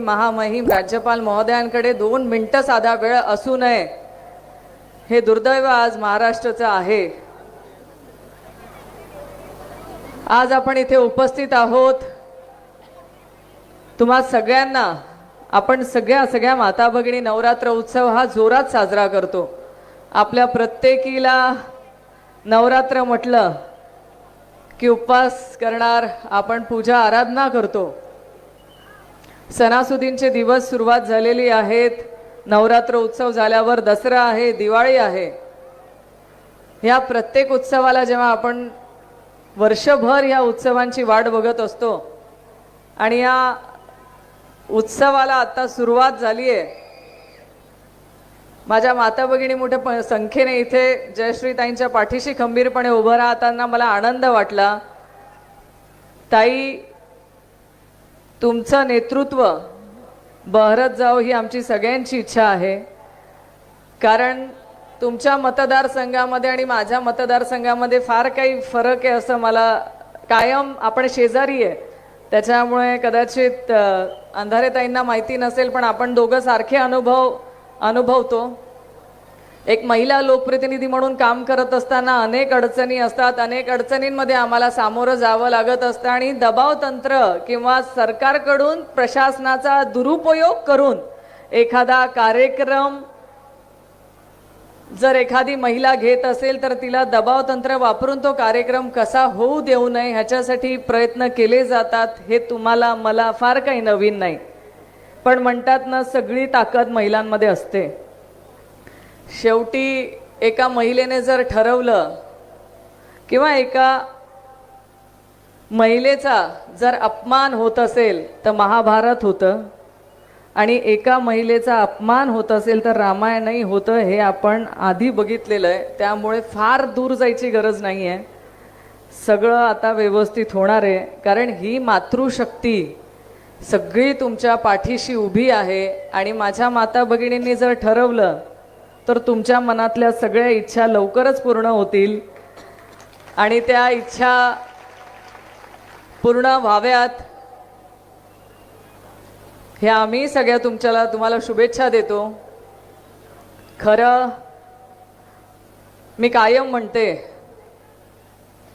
महामहिम राज्यपाल महोदयांकडे दोन मिनटं साधा वेळ असू नये. हे दुर्दैव आज महाराष्ट्राचं आहे. आज आपण इथे उपस्थित आहोत. तुम्हा सगळ्यांना आपण सगळ्या सगळ्या माता भगिनी नवरात्र उत्सव हा जोरात साजरा करतो. आपल्या प्रत्येकीला नवरात्र म्हटलं की उपवास करणार आपण पूजा आराधना करतो. सणासुदींचे दिवस सुरुवात झालेली आहेत. नवरात्र उत्सव झाल्यावर दसरा आहे दिवाळी आहे. ह्या प्रत्येक उत्सवाला जेव्हा आपण वर्षभर ह्या उत्सवांची वाट बघत असतो आणि या उत्सवाला आता सुरुवात झाली आहे. माझ्या माता भगिनी मोठ्या प- संख्येने इथे जयश्रीताईंच्या पाठीशी खंबीरपणे उभं राहताना मला आनंद वाटला. ताई तुमचं नेतृत्व बहरत जावं ही आमची सगळ्यांची इच्छा आहे. कारण तुमच्या मतदारसंघामध्ये आणि माझ्या मतदारसंघामध्ये फार काही फरक आहे असं मला कायम आपण शेजारी आहे. त्याच्यामुळे कदाचित अंधारेताईंना माहिती नसेल पण आपण दोघं सारखे अनुभव अनुभवतो. एक महिला लोकप्रतिनिधी म्हणून काम करत असताना अनेक अडचणी असतात. अनेक अडचणींमध्ये आम्हाला सामोरं जावं लागत असतं आणि दबाव तंत्र किंवा सरकारकडून प्रशासनाचा दुरुपयोग करून एखादा कार्यक्रम जर एखादी महिला घेत असेल तर तिला दबाव तंत्र वापरून तो कार्यक्रम कसा होऊ देऊ नये ह्याच्यासाठी प्रयत्न केले जातात हे तुम्हाला मला फार काही नवीन नाही. पण म्हणतात ना सगळी ताकद महिलांमध्ये असते. शेवटी एका महिलेने जर ठरवलं किंवा एका महिलेचा जर अपमान होत असेल तर महाभारत होतं आणि एका महिलेचा अपमान होत असेल तर रामायणही होतं हे आपण आधी बघितलेलं आहे. त्यामुळे फार दूर जायची गरज नाही आहे सगळं आता व्यवस्थित होणार आहे. कारण ही मातृशक्ती सगळी तुमच्या पाठीशी उभी आहे आणि माझ्या माता भगिनींनी जर ठरवलं तर तुमच्या मनातल्या सगळ्या इच्छा लवकरच पूर्ण होतील. आणि त्या इच्छा पूर्ण व्हाव्यात. हे आम्ही सगळ्या तुमच्याला तुम्हाला शुभेच्छा देतो. खरं मी कायम म्हणते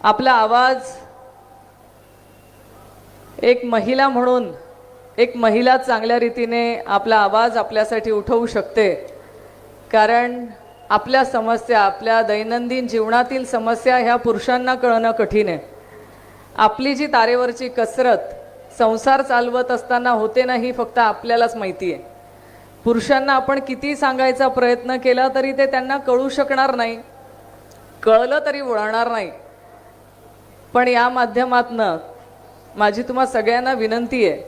आपला आवाज एक महिला म्हणून एक महिला चांगल्या रीतीने आपला आवाज आपल्यासाठी उठवू शकते. कारण आपल्या समस्या आपल्या दैनंदिन जीवनातील समस्या ह्या पुरुषांना कळणं कठीण आहे. आपली जी तारेवरची कसरत संसार चालवत असताना होते ना ही फक्त आपल्यालाच माहिती आहे. पुरुषांना आपण किती सांगायचा प्रयत्न केला तरी ते त्यांना कळू शकणार नाही कळलं तरी वळणार नाही. पण या माध्यमातनं माझी तुम्हा सगळ्यांना विनंती आहे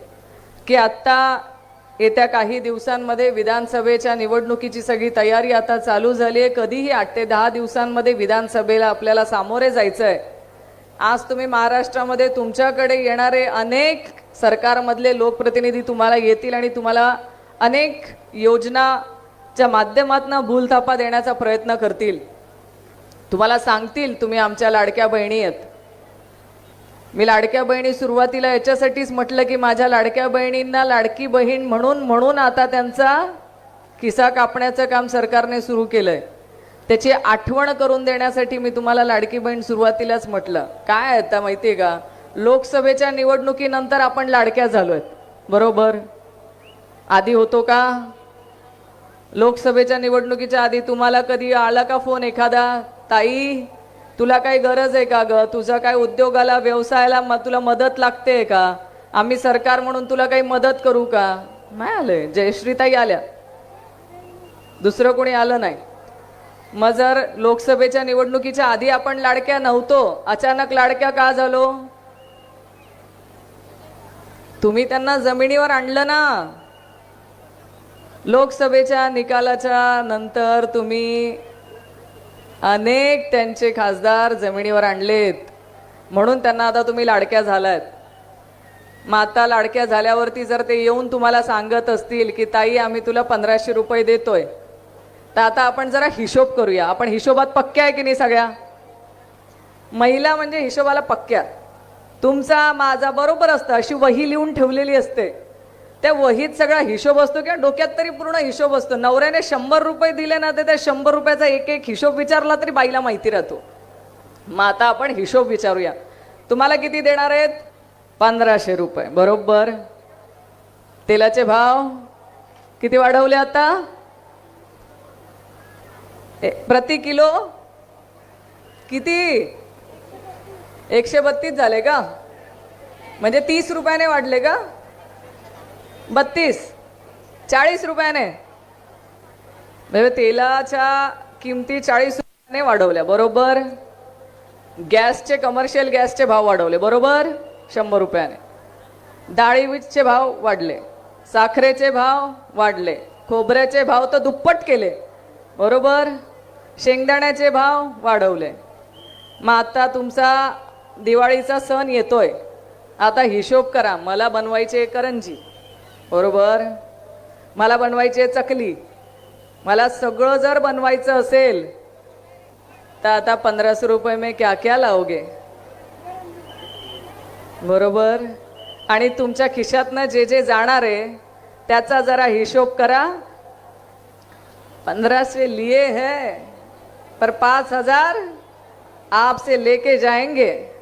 की आत्ता येत्या काही दिवसांमध्ये विधानसभेच्या निवडणुकीची सगळी तयारी आता चालू झाली आहे. कधीही आठ ते दहा दिवसांमध्ये विधानसभेला आपल्याला सामोरे जायचं आहे आज तुम्ही महाराष्ट्रामध्ये तुमच्याकडे येणारे अनेक सरकारमधले लोकप्रतिनिधी तुम्हाला येतील आणि तुम्हाला अनेक योजनाच्या माध्यमातून भूलथापा देण्याचा प्रयत्न करतील. तुम्हाला सांगतील तुम्ही आमच्या लाडक्या बहिणी आहेत. मी लाडक्या बहिणी सुरुवातीला याच्यासाठीच म्हटलं की माझ्या लाडक्या बहिणींना लाडकी बहीण म्हणून म्हणून आता त्यांचा किस्सा कापण्याचं काम सरकारने सुरू केलंय. त्याची आठवण करून देण्यासाठी मी तुम्हाला लाडकी बहीण सुरुवातीलाच म्हटलं. काय आता माहिती आहे का? लोकसभेच्या निवडणुकीनंतर आपण लाडक्या झालोय बरोबर? आधी होतो का? लोकसभेच्या निवडणुकीच्या आधी तुम्हाला कधी आला का फोन एखादा? ताई? तुला काही गरज आहे का ग? तुझा काय उद्योगाला व्यवसायाला म तुला मदत लागते का? आम्ही सरकार म्हणून तुला काही मदत करू का? नाही आलंय. जयश्रीताई आल्या. दुसरं कोणी आलं नाही. मग जर लोकसभेच्या निवडणुकीच्या आधी आपण लाडक्या नव्हतो अचानक लाडक्या का झालो? तुम्ही त्यांना जमिनीवर आणलं ना. लोकसभेच्या निकालाच्या नंतर तुम्ही अनेक त्यांचे खासदार जमिनीवर आणलेत. म्हणून त्यांना आता तुम्ही लाडक्या झालात. माता लाडक्या झाल्यावरती जर ते येऊन तुम्हाला सांगत असतील की ताई आम्ही तुला पंधराशे रुपये देतोय. तर आता आपण जरा हिशोब करूया. आपण हिशोबात पक्क्या आहे की नाही सगळ्या? महिला म्हणजे हिशोबाला पक्क्या. तुमचा माझा बरोबर असतं. अशी वही लिहून ठेवलेली असते. त्या वहीत सगळा हिशोब असतो किंवा डोक्यात तरी पूर्ण हिशोब असतो. नवऱ्याने शंभर रुपये दिले ना तर त्या शंभर रुपयाचा एक एक हिशोब विचारला तरी बाईला माहिती राहतो. मग आता आपण हिशोब विचारूया. तुम्हाला किती देणार आहेत? पंधराशे रुपये. बरोबर. तेलाचे भाव किती वाढवले आता? प्रति किलो किती? एकशे बत्तीस झाले का? म्हणजे तीस रुपयाने वाढले का? बत्तीस. चाळीस रुपयाने. म्हणजे तेलाच्या किमती चाळीस रुपयाने वाढवल्या बरोबर? गॅसचे कमर्शियल गॅसचे भाव वाढवले बरोबर? शंभर रुपयाने. डाळीवीजचे भाव वाढले साखरेचे भाव वाढले खोबऱ्याचे भाव तर दुप्पट केले बरोबर? शेंगदाण्याचे भाव वाढवले. मग आता तुमचा दिवाळीचा सण येतोय. आता हिशोब करा मला बनवायची करंजी. बरोबर? मला बनवायची आहे चकली. मला सगळं जर बनवायचं असेल तर आता पंधराशे रुपये मी क्या क्या लावगे? बरोबर? आणि तुमच्या खिशातनं जे जे जाणार आहे त्याचा जरा हिशोब करा. पंधराशे लिए है पर पाच हजार आपसे लेके जाएंगे.